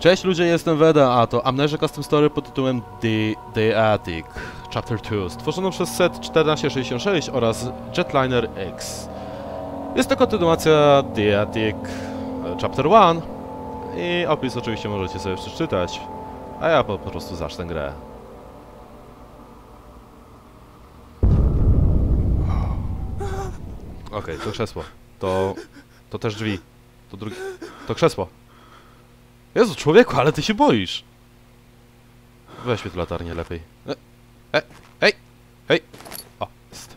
Cześć ludzie, jestem Weda, a to Amnesia Custom Story pod tytułem The, The Attic Chapter 2, stworzoną przez set 1466 oraz Jetliner X. Jest to kontynuacja The Attic e, Chapter 1 i opis oczywiście możecie sobie przeczytać, a ja po, po prostu zacznę grę. Okej, to krzesło. To... to też drzwi. To drugie... to krzesło. Jezu, człowieku, ale ty się boisz. Weź mi tu latarnię lepiej. E, e, ej, ej. O, jest.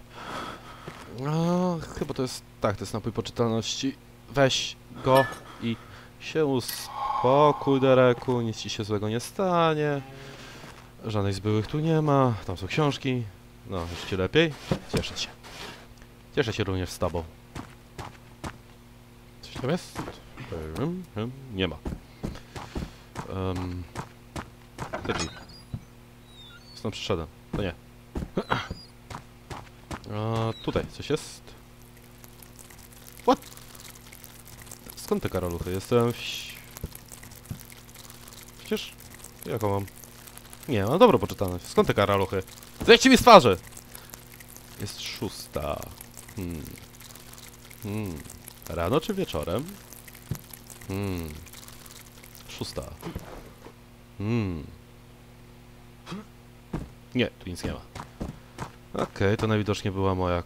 No, chyba to jest, tak, to jest napój poczytalności. Weź go i się uspokój, Dereku, nic ci się złego nie stanie. Żadnych z byłych tu nie ma, tam są książki. No, już ci lepiej? Cieszę się. Cieszę się również z tobą. Coś tam jest? Nie ma. Um, drzwi. Stąd przyszedłem. To nie. A, tutaj coś jest. What? Skąd te karoluchy? Jestem w... Przecież... Jaką mam? Nie, mam dobro poczytane. Skąd te karaluchy? Zejdźcie mi z twarzy! Jest szósta. Hmm. Hmm. Rano czy wieczorem? Hmm. Szósta. Hmm. Nie, tu nic nie ma. Okej, to najwidoczniej była moja...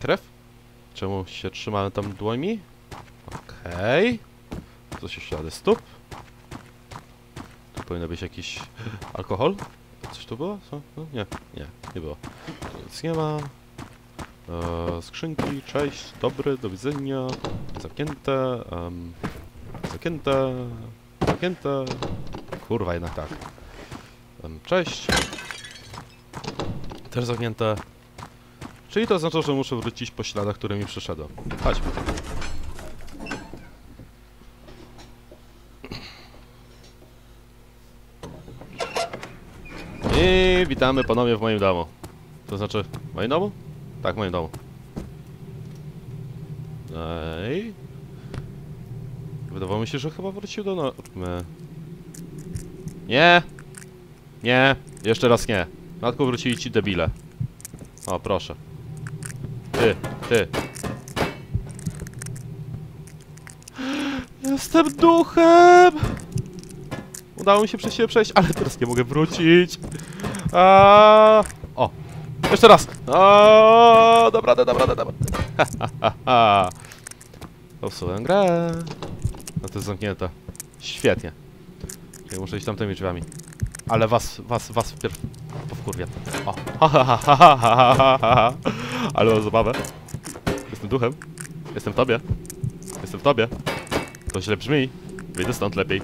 Krew? Czemu się trzymałem tam dłońmi? Okej. To się ślady stóp. Tu powinno być jakiś alkohol. Coś tu było? Co? No, nie, nie, nie było. Nic nie ma. E, skrzynki, cześć, dobry, do widzenia. Zamknięte. Zamknięte. Zamknięte. Kurwa, jednak tak. Cześć. Też zamknięte. Czyli to oznacza, że muszę wrócić po śladach, którymi przyszedłem. Chodźmy. I witamy ponownie w moim domu. To znaczy, w moim domu? Tak, w moim domu. Ej. Wydawało mi się, że chyba wrócił do normy. Nie! Nie! Jeszcze raz nie. Matku wrócili ci debile. O, proszę. Ty, ty. Jestem duchem! Udało mi się przez siebie przejść, ale teraz nie mogę wrócić. A, O! Jeszcze raz! O, dobra, dobra, dobra, dobra. Ha, ha, ha, ha. Grę. No to jest zamknięte. Świetnie. Ja muszę iść tamtymi drzwiami. Ale was, was, was wpierw powkurwię. O! Ha, ha, ha, ha, ha, ha, ha, ha. Ale mam zabawę. Jestem duchem. Jestem w tobie. Jestem w tobie. To źle brzmi. Wyjdę stąd lepiej.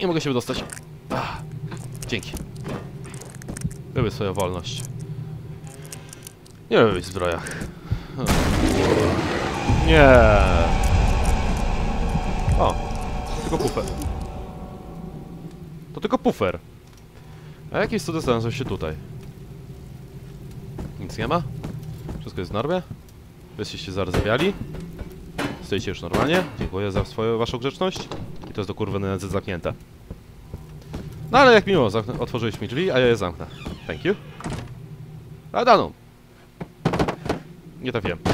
Nie mogę się wydostać. Ach, Dzięki. Lubię swoją wolność. Nie lubię w zbrojach. Nie. O, tylko pufer. To tylko pufer. A jakiś cudem znalazłem się tutaj? Nic nie ma? Wszystko jest w normie? Wyście się zarzewiali? Stoicie już normalnie? Dziękuję za swoją, waszą grzeczność. I to jest do kurwy nędzy zamknięte. No ale jak miło, zamknę- otworzyłeś mi drzwi, a ja je zamknę. Thank you. Ladanu! Nie trafiłem.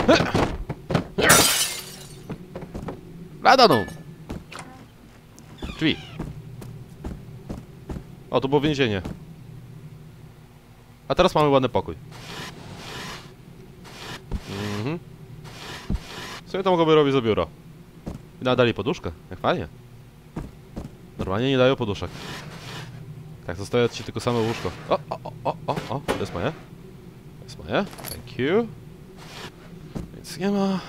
Ladanu! Drzwi. O, to było więzienie. A teraz mamy ładny pokój. Mhm. Co ja to mogłoby robić za biuro? Nadali poduszkę. Jak fajnie. Normalnie nie dają poduszek. Tak, zostaje ci tylko same łóżko. O, o, o, o, o, o. To jest moje. To jest moje. Thank you. Nic nie ma.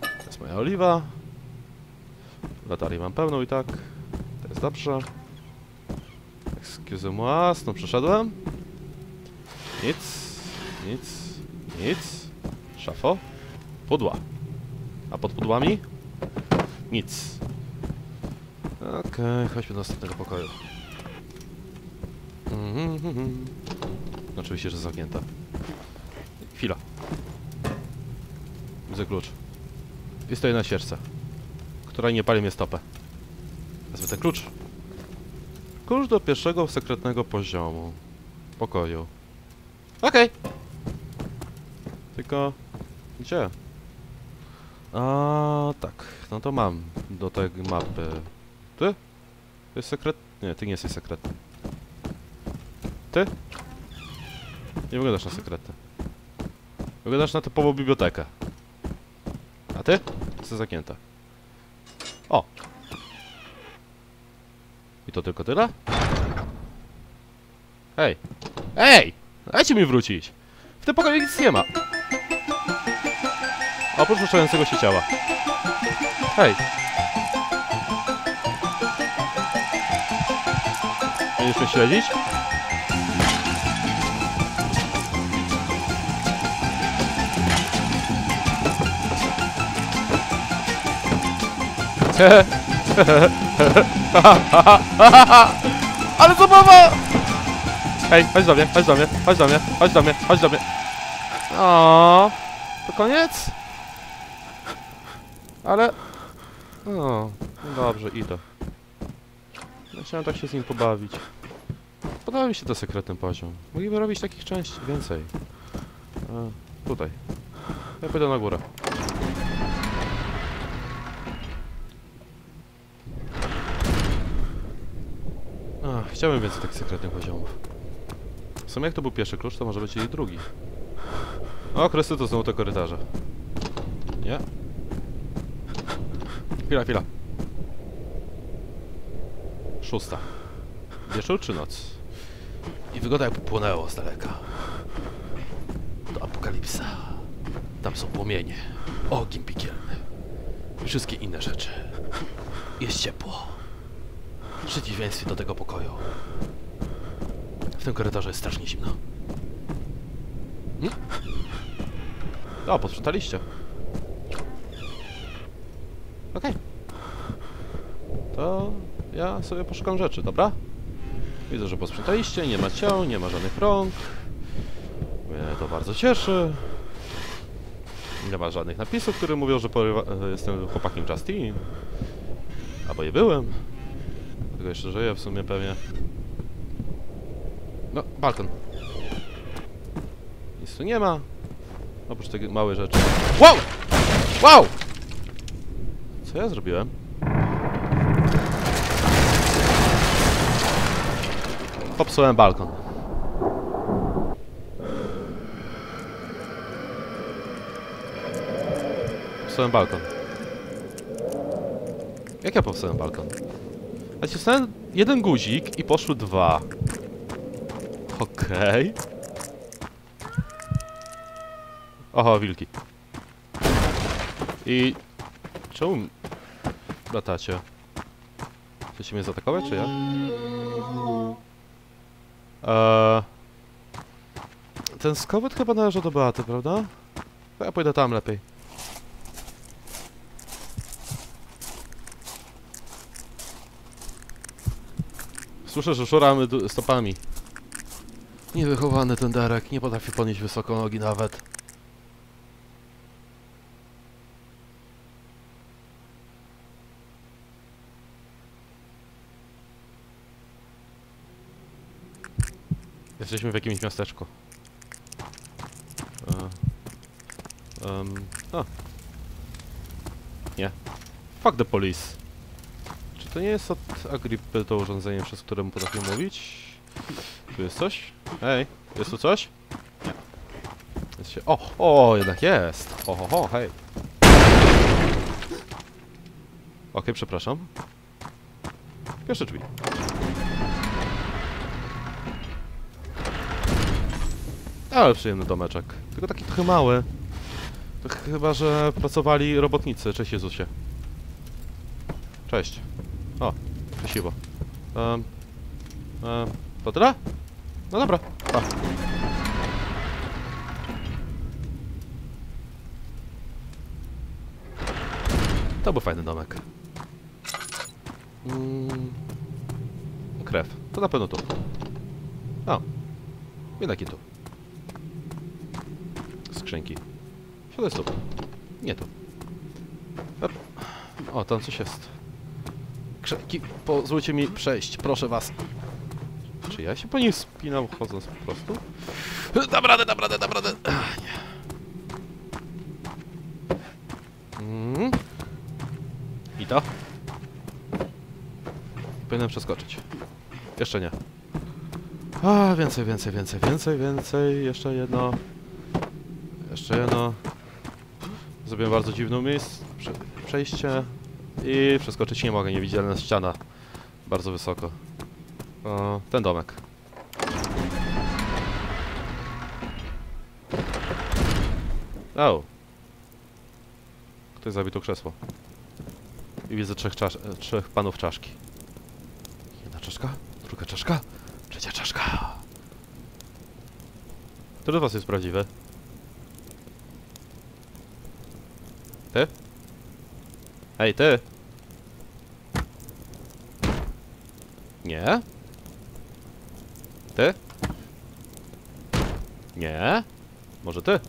To jest moja oliwa. Latarii mam pełną i tak. To jest dobrze. Excuse moi, stąd przeszedłem. Nic, nic, nic. Szafo. Pudła. A pod pudłami? Nic. Okej, chodźmy do następnego pokoju. Mhm, mhm. Oczywiście, że zamknięta. Chwila. Widzę klucz. I stoi na ścieżce, która nie pali mnie stopę. Wezmę ten klucz. Klucz do pierwszego sekretnego poziomu. Pokoju. Okej. Tylko... Gdzie? A tak, no to mam do tej mapy. Ty? To jest sekret? Nie, ty nie jesteś sekretny. Ty? Nie wyglądasz na sekretny. Wyglądasz na typową bibliotekę. A ty? Jesteś zamknięta. O! I to tylko tyle? Hej! Ej! Dajcie mi wrócić! W tym pokoju nic nie ma! Oprócz ruszającego się ciała. Hej! Będziesz mnie śledzić? Ale zabawa! Hej, chodź do mnie, chodź do mnie, chodź do mnie, chodź do mnie, chodź do mnie. O, to koniec? Ale... No dobrze, idę. Ja Chciałem tak się z nim pobawić. Podoba mi się to sekretny poziom. Mogliby robić takich części więcej. A, tutaj. Ja pójdę na górę. Ach, chciałbym więcej takich sekretnych poziomów. W sumie jak to był pierwszy klucz, to może być i drugi. O, Krysty, to znowu te korytarze. Nie? Chwila, chwila. Szósta. Wieczór czy noc? I wygląda jakby płonęło z daleka. To apokalipsa. Tam są płomienie, ogień piekielny wszystkie inne rzeczy. Jest ciepło. W przeciwieństwie do tego pokoju. W tym korytarzu jest strasznie zimno. Hmm? O, posprzątaliście. Okej. To ja sobie poszukam rzeczy, dobra? Widzę, że posprzątaliście, nie ma ciał, nie ma żadnych rąk. Mnie to bardzo cieszy. Nie ma żadnych napisów, które mówią, że e, jestem chłopakiem Justin. Albo nie byłem. Tylko jeszcze żyję w sumie pewnie. No, balkon. Nic tu nie ma. Oprócz tych małych rzeczy. Wow! Wow! Co ja zrobiłem? Popsułem balkon. Popsułem balkon. Jak ja popsułem balkon? Nacisnąłem jeden guzik i poszły dwa. Okej. Oho, wilki. I... Czemu... latacie? Chcecie mnie zaatakować, czy jak? Eee... Ten skowet chyba należy do Beaty, prawda? Ja pójdę tam lepiej. Słyszę, że szuramy stopami. Niewychowany ten Darek, nie potrafi podnieść wysoko nogi nawet. Jesteśmy w jakimś miasteczku. Em, a. Nie. Fuck the police. Czy to nie jest od Agripy to urządzenie, przez które potrafię mówić? Tu jest coś? Hej, jest tu coś? Nie. Jest się... O, o, jednak jest! Ho, ho, ho, hej. Okej, przepraszam. Pierwsze drzwi. Ale przyjemny domeczek. Tylko taki trochę mały. To chyba, że pracowali robotnicy. Cześć Jezusie. Cześć. O. Um, um, to tyle? No dobra, pa. To był fajny domek. Mm, krew. To na pewno tu. O. Jednak tu. Skrzynki. Siadaj tu. Nie tu. O, tam coś jest. Pozwólcie mi przejść, proszę was. Czy ja się po nich spinam chodząc po prostu? Dam radę, dam radę, dam radę. Ach. Mm. I to? Powinienem przeskoczyć. Jeszcze nie. A, więcej, więcej, więcej, więcej, więcej. Jeszcze jedno. Jeszcze jedno. Zrobiłem bardzo dziwną miejsce. Prze przejście. I przeskoczyć nie mogę, niewidzialna ściana. Bardzo wysoko. O, ten domek. O. Ktoś zabił to krzesło. I widzę trzech, czasz e, trzech panów czaszki. Jedna czaszka, druga czaszka, trzecia czaszka. Który z was jest prawdziwy? Ty? Hej, ty! Nie? Ty? Nie? Może ty?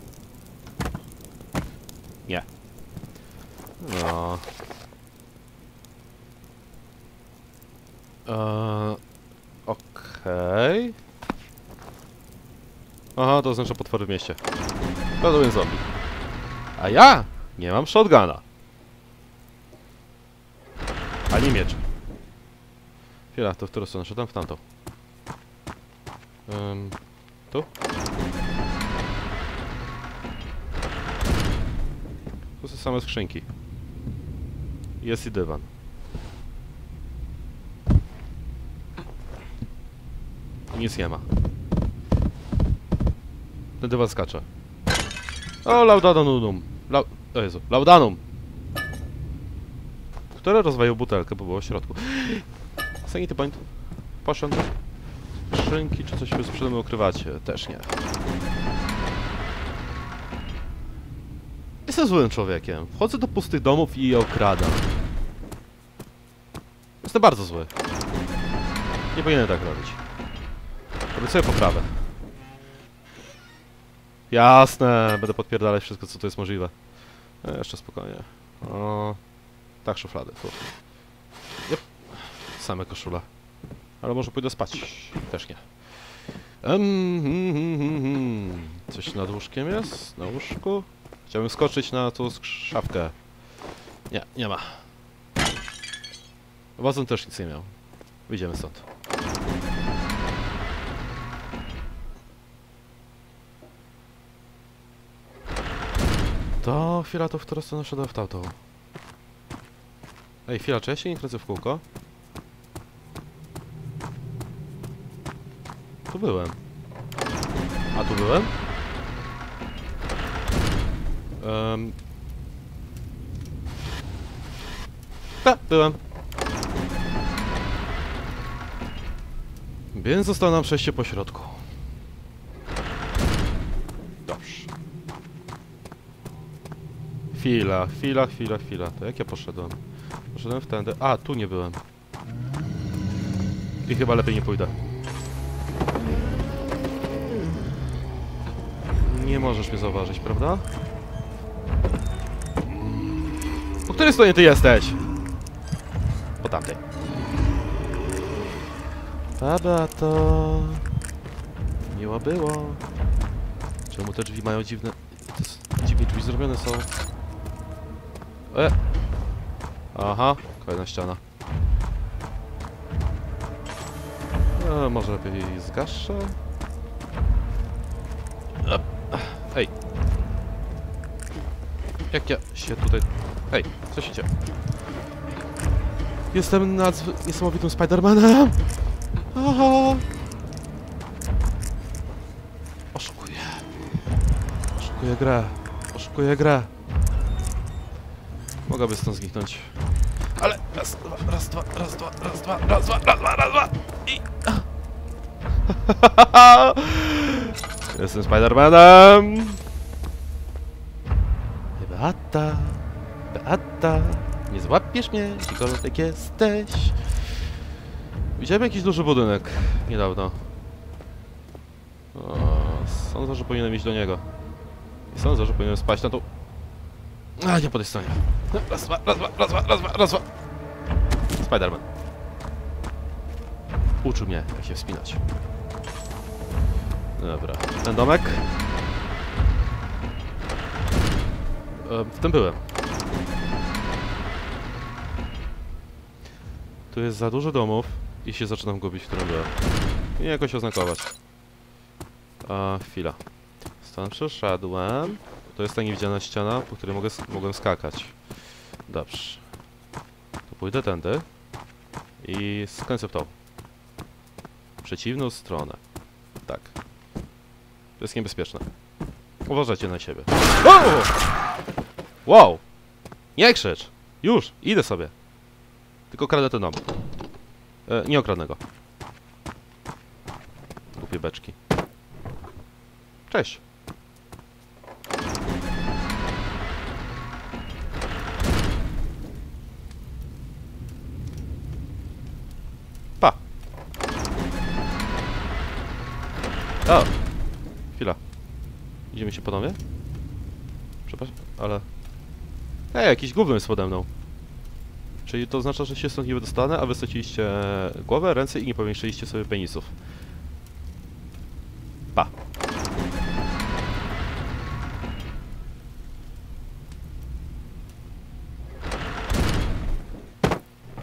Nie. No. Eee, Okej. Aha, to oznacza potwory w mieście. Prawdopodobnie zombie. A ja nie mam shotguna. Ani miecz. Chwila, to w którą stronę szedłem? W tamtą. Ym, tu? Tu są same skrzynki. Jest i dywan. Nic nie ma. Ten dywan skacze. O, laudanum. Lau... O Jezu, laudanum. Które rozwalił butelkę, bo było w środku. Sanity point. Potion. Skrzynki, czy coś wy przede mną ukrywacie? Też nie. Jestem złym człowiekiem. Wchodzę do pustych domów i je okradam. Jestem bardzo zły. Nie powinienem tak robić. Sobie poprawę. Jasne, będę podpierdalać wszystko, co to jest możliwe. E, jeszcze spokojnie. O, tak, szuflady. Tu. Same koszule. Ale może pójdę spać. Też nie. Em, hmm, hmm, hmm. Coś nad łóżkiem jest? Na łóżku? Chciałbym skoczyć na tą szafkę. Nie, nie ma. Wazon też nic nie miał. Wyjdziemy stąd. To chwila, to w którą stronę szedłem w tamtą. Ej, chwila, czy ja się nie kręcę w kółko? Tu byłem. A tu byłem? Um. Tak, byłem. Więc zostało nam przejście po środku. Dobrze. Chwila, chwila, chwila, chwila. To jak ja poszedłem? Poszedłem wtędy. A, tu nie byłem. I chyba lepiej nie pójdę. Nie możesz mnie zauważyć, prawda? Po której stronie ty jesteś? Po tamtej. Baba to... Miło było. Czemu te drzwi mają dziwne... Dziwnie drzwi zrobione są. E! Aha, kolejna ściana. E, może lepiej zgaszę? Ep. Ej. Jak ja się tutaj... Ej, co się dzieje? Jestem nadzw... niesamowitym Spidermanem! Aha! Oszukuję. Oszukuję grę. Oszukuję grę. Mogłaby stąd zniknąć. Dwa, raz, dwa, raz, dwa, raz, dwa, raz, dwa, raz, dwa i... Jestem Spidermanem! Beata, Beata, nie złapiesz mnie, gdziekolwiek jesteś. Widziałem jakiś duży budynek niedawno. O, sądzę, że powinienem iść do niego. I sądzę, że powinienem spać na tą... A, nie po tej stronie. Raz, dwa, raz, dwa, raz, dwa, raz, dwa, raz, dwa. Spiderman. Uczył mnie, jak się wspinać. Dobra, ten domek. W tym byłem. Tu jest za dużo domów i się zaczynam gubić, w którym byłem. I jakoś oznakować. A, chwila. Stąd przeszedłem. To jest ta niewidzialna ściana, po której mogę, mogłem skakać. Dobrze. To pójdę tędy. I. W przeciwną stronę. Tak. To jest niebezpieczne. Uważajcie na siebie. Wow! Wow! Nie krzycz! Już! Idę sobie. Tylko kradę ten dom. E, nie okradnę go. Głupie beczki. Cześć. Idziemy się ponownie? Przepraszam, ale... Ej, jakiś gówno jest pode mną. Czyli to oznacza, że się stąd nie wydostanę, a wy straciliście głowę, ręce i nie powiększyliście sobie penisów. Pa.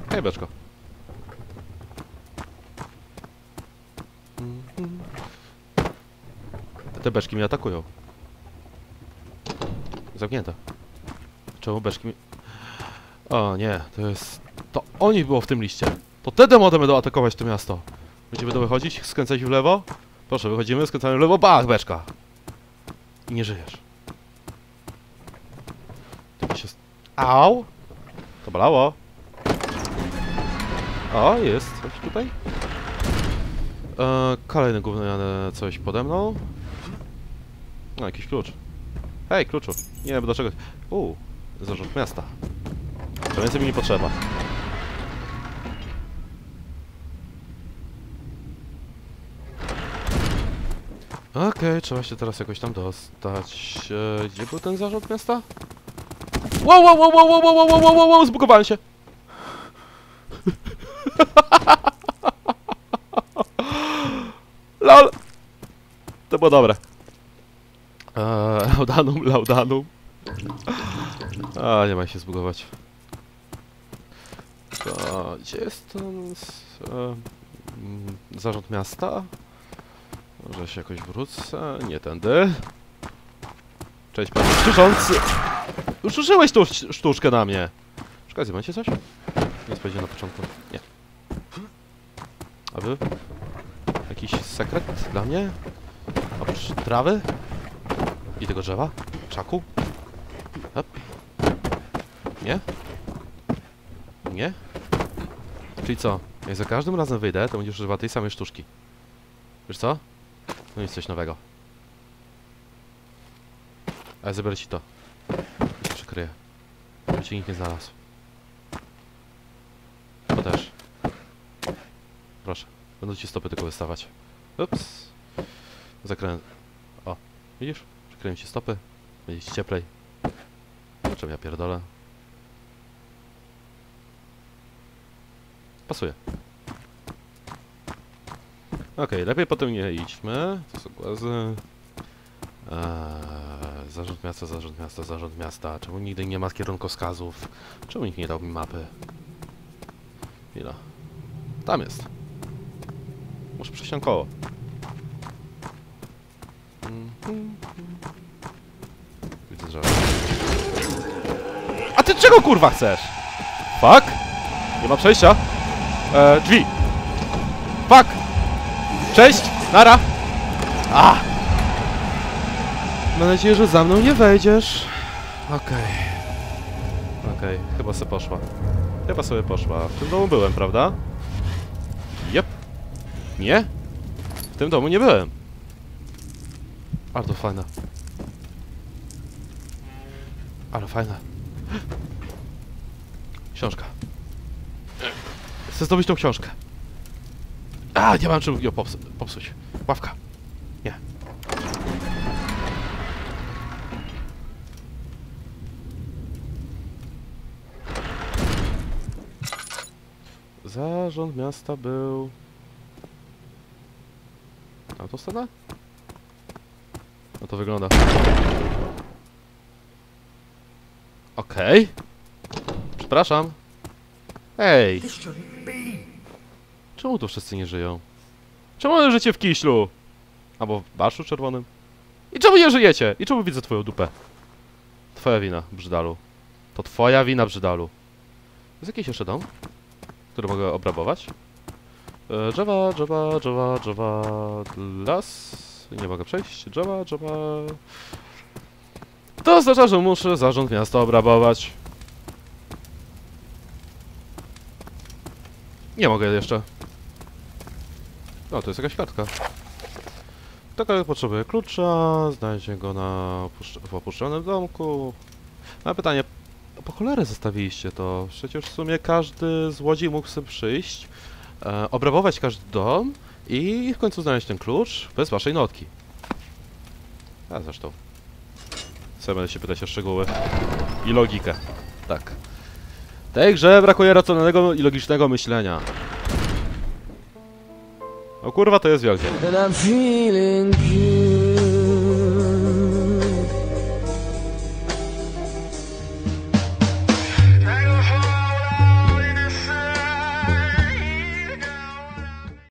Hej, beczko. Mhm. Te beczki mnie atakują. Zamknięte. Czemu beczki mi... O nie, to jest... To o nich było w tym liście. To te demony będą atakować to miasto. Będzie będą wychodzić, skręcać w lewo. Proszę, wychodzimy, skręcamy w lewo, bach, beczka. I nie żyjesz. To mi się... Au! To bolało. O, jest coś tutaj. E, kolejne gówniane coś pode mną. No, jakiś klucz. Hej, kluczu. Nie wiem do czego. Uuu, zarząd miasta. To więcej mi nie potrzeba. Okej, trzeba się teraz jakoś tam dostać. E, gdzie był ten zarząd miasta? Wow, wow, wow, wow, wow, wow, wow, wow, wow, wow, się. LOL! To było dobre. Laudanum, laudanum. A, nie ma się zbugować. To, gdzie jest ten e, mm, zarząd miasta? Może się jakoś wrócę? Nie tędy. Cześć panie krzyczący! Już użyłeś tą sz- sztuczkę na mnie! Przekazy, macie coś? Nie spojrzę na początku. Nie. A wy? Jakiś sekret dla mnie? Oprócz trawy? I tego drzewa? Czaku? Hop. Nie? Nie? Czyli co? Jak za każdym razem wyjdę, to będziesz używał tej samej sztuczki. Wiesz co? No nic coś nowego. Ale zabiorę ci to. Przykryję. Żeby cię nikt nie znalazł. To też. Proszę. Będą ci stopy tylko wystawać. Ups. Zakrę... O. Widzisz? Przykryję ci stopy. Będzie ci cieplej. O czym ja pierdolę? Pasuje. Okej, lepiej potem nie idźmy. To są głazy. Eee, zarząd miasta, zarząd miasta, zarząd miasta. Czemu nigdy nie ma kierunkowskazów? Czemu nikt nie dał mi mapy? Chwila. Tam jest. Muszę przejść koło. Widzę, że... A ty czego kurwa chcesz? Fuck? Nie ma przejścia? Eee, drzwi. Fuck! Cześć! Nara! A! Mam nadzieję, że za mną nie wejdziesz. Okej. Okej, chyba sobie poszła. Chyba sobie poszła. W tym domu byłem, prawda? Jep. Nie? W tym domu nie byłem. Ale to fajne. Ale fajne. Książka. Chcę zdobyć tą książkę. A, nie mam czym ją pops popsuć. Ławka. Nie. Zarząd miasta był scenę? No to wygląda. Okej. Przepraszam. Ej! Czemu tu wszyscy nie żyją? Czemu leżycie w kiślu? Albo w baszu czerwonym? I czemu nie żyjecie? I czemu widzę twoją dupę? Twoja wina, Brzydalu. To twoja wina, Brzydalu. Jest jakiś jeszcze dom? Który mogę obrabować? E, Drzewa, drzewa, drzewa, drzewa... Las... Nie mogę przejść. Drzewa, drzewa... To oznacza, że muszę zarząd miasta obrabować. Nie mogę jeszcze. No, to jest jakaś kartka. Taka potrzebuje klucza, znajdzie go na w opuszczonym domku. Mam pytanie, po cholerę zostawiliście to? Przecież w sumie każdy złodziej mógł sobie przyjść, e, obrabować każdy dom i w końcu znaleźć ten klucz bez waszej notki. A zresztą. Co będę się pytać o szczegóły i logikę. Tak. Tej grze brakuje racjonalnego i logicznego myślenia. O kurwa, to jest wielkie.